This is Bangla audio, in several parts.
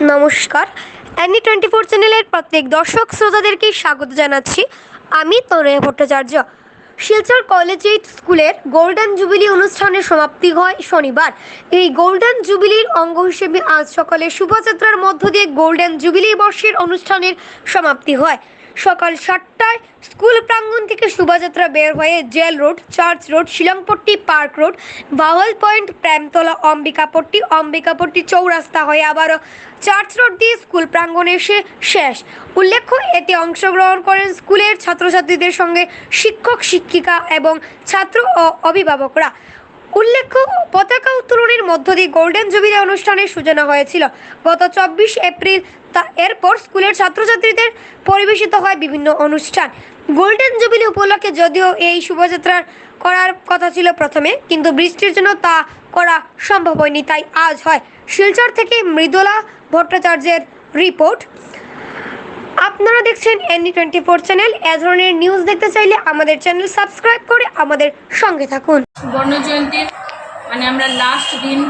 নমস্কার। অ্যানি টোয়েন্টি ফোর চ্যানেলের প্রত্যেক দর্শক শ্রোতাদেরকে স্বাগত জানাচ্ছি। আমি তনয়া ভট্টাচার্য। শিলচর কলেজিয়েট স্কুলের গোল্ডেন জুবিলি অনুষ্ঠানের সমাপ্তি হয় শনিবার। এই গোল্ডেন জুবিলির অঙ্গ হিসেবে আজ সকালে শুভযাত্রার মধ্য দিয়ে গোল্ডেন জুবিলি বর্ষের অনুষ্ঠানের সমাপ্তি হয়। সকাল সাতটায় স্কুল প্রাঙ্গণ থেকে শোভাযাত্রা বের হয়ে jail road, church road, Shillongpatti, park road, Bawal point, Premtala, Ambikapatti Ambikapatti চৌরাস্তা হয়ে আবারও চার্চ রোড দিয়ে স্কুল প্রাঙ্গণে এসে শেষ। উল্লেখ্য, এতে অংশগ্রহণ করেন স্কুলের ছাত্রছাত্রীদের সঙ্গে শিক্ষক, শিক্ষিকা এবং ছাত্র ও অভিভাবকরা। উল্লেখ্য, পতাকা উত্তোলনের মধ্য দিয়ে গোল্ডেন জুবিলি অনুষ্ঠানের সূচনা হয়েছিল। গত চব্বিশ এপ্রিল তা এরপর স্কুলের ছাত্রছাত্রীদের পরিবেশিত হয় বিভিন্ন অনুষ্ঠান। গোল্ডেন জুবিলি উপলক্ষে যদিও এই শোভাযাত্রা করার কথা ছিল প্রথমে, কিন্তু বৃষ্টির জন্য তা করা সম্ভব হয়নি, তাই আজ হয়। শিলচর থেকে মৃদুলা ভট্টাচার্যের রিপোর্ট। আপনারা দেখছেন এনডি টোয়েন্টি ফোর চ্যানেল এ ধরনের নিউজ দেখতে চাইলে আমাদের চ্যানেল সাবস্ক্রাইব করে আমাদের সঙ্গে থাকুন। সুবর্ণ জয়ন্তীর মানে আমরা লাস্ট দিন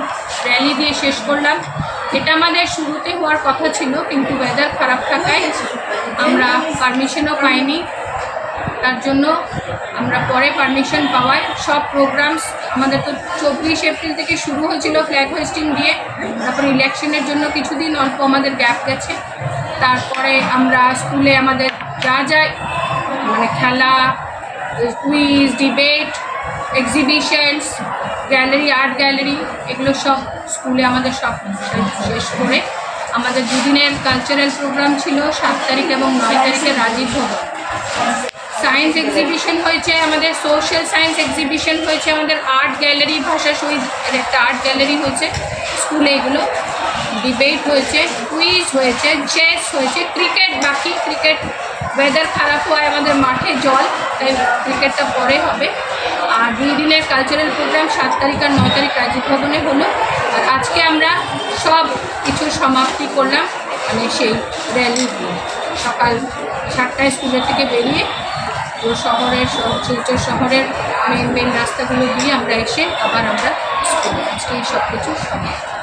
র্যালি দিয়ে শেষ করলাম। এটা আমাদের শুরুতে হওয়ার কথা ছিল, কিন্তু ওয়েদার খারাপ থাকায় আমরা পারমিশনও পাইনি। তার জন্য আমরা পরে পারমিশন পাওয়ায় সব প্রোগ্রামস আমাদের তো চব্বিশ এপ্রিল থেকে শুরু হয়েছিল ফ্ল্যাগ হোয়েস্টিং দিয়ে। তারপর ইলেকশনের জন্য কিছুদিন অল্প আমাদের গ্যাপ গেছে। তারপরে আমরা স্কুলে আমাদের যা যা মানে খেলা, quiz, debate exhibitions gallery art gallery এগুলো সব স্কুলে আমাদের সব শেষ করে আমাদের দুদিনের কালচারাল প্রোগ্রাম ছিল সাত তারিখ এবং নয় তারিখে রাজীব ভবন। সায়েন্স এক্সিবিশন হয়েছে আমাদের সোশ্যাল সায়েন্স এক্সিবিশন হয়েছে আমাদের আর্ট গ্যালারি ভাষা শহীদ একটা আর্ট গ্যালারি হয়েছে, স্কুলে এগুলো ডিবেট হয়েছে কুইজ হয়েছে চেস হয়েছে ক্রিকেট বাকি ক্রিকেট ওয়েদার খারাপ হওয়ায় আমাদের মাঠে জল, তাই ক্রিকেটটা পরে হবে। আর দুই দিনের কালচারাল প্রোগ্রাম সাত তারিখ আর নয় তারিখ রাজীব ভবনে হলো। আর আজকে আমরা সব কিছু সমাপ্তি করলাম মানে সেই র্যালি সকাল সাতটায় স্কুলের থেকে বেরিয়ে শহরের শহ- শিলচর শহরের মেন মেন রাস্তাগুলো দিয়ে আমরা এসে আবার আমরা স্কুলে আজকে এই সব কিছু সমাপ্ত।